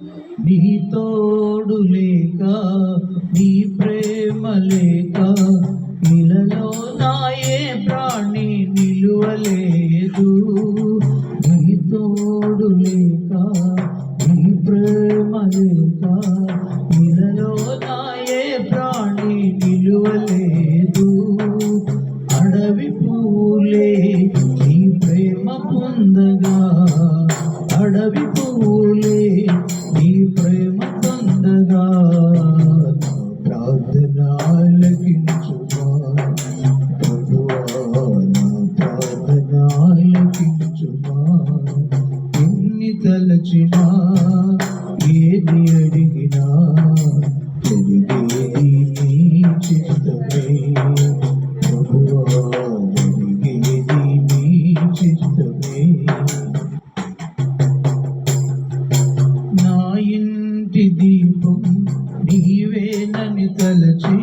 నీ తోడు లేక నీ ప్రేమ లేక నీలలో నాయే ప్రాణి నిలువలేదు. నీ తోడు లేక నీ ప్రేమ లేక నీలలో నాయే ప్రాణి నిలువలేదు. అడవి పూలే నీ ప్రేమ పొందగా అడవి పూలే నీ ప్రేమ పొందగా ప్రార్థన ఆలకించుమా ప్రార్థన ఆలకించుమా ఎన్ని తలచినా ఏది అడి నీవేనని తలచి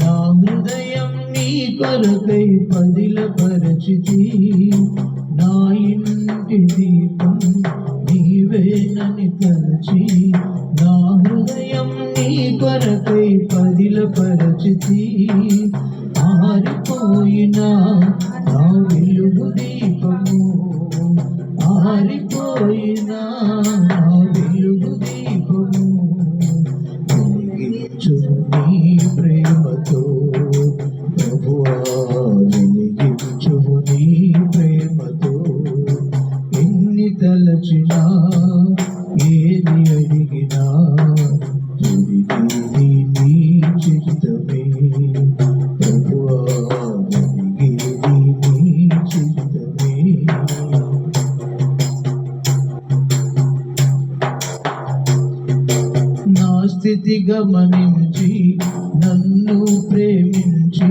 నా హృదయం నీ కొరకై పదిలపరచితి. నా ఇంటి దీపం నీవేనని తలచి నా హృదయం నీ కొరకై పదిలపరచితి. ఆరిపోయిన నా వెలుగు దీపము ఆరిపోయినా తలచినా ఏది అడిగినా జరిగేది నీ చిత్తమే ప్రభువా జరిగేది నీ చిత్తమే నా స్థితి గమనించి నన్ను ప్రేమించి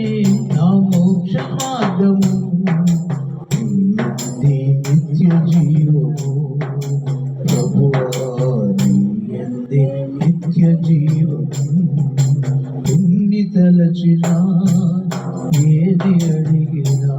అడిగినా ఏది అడిగినా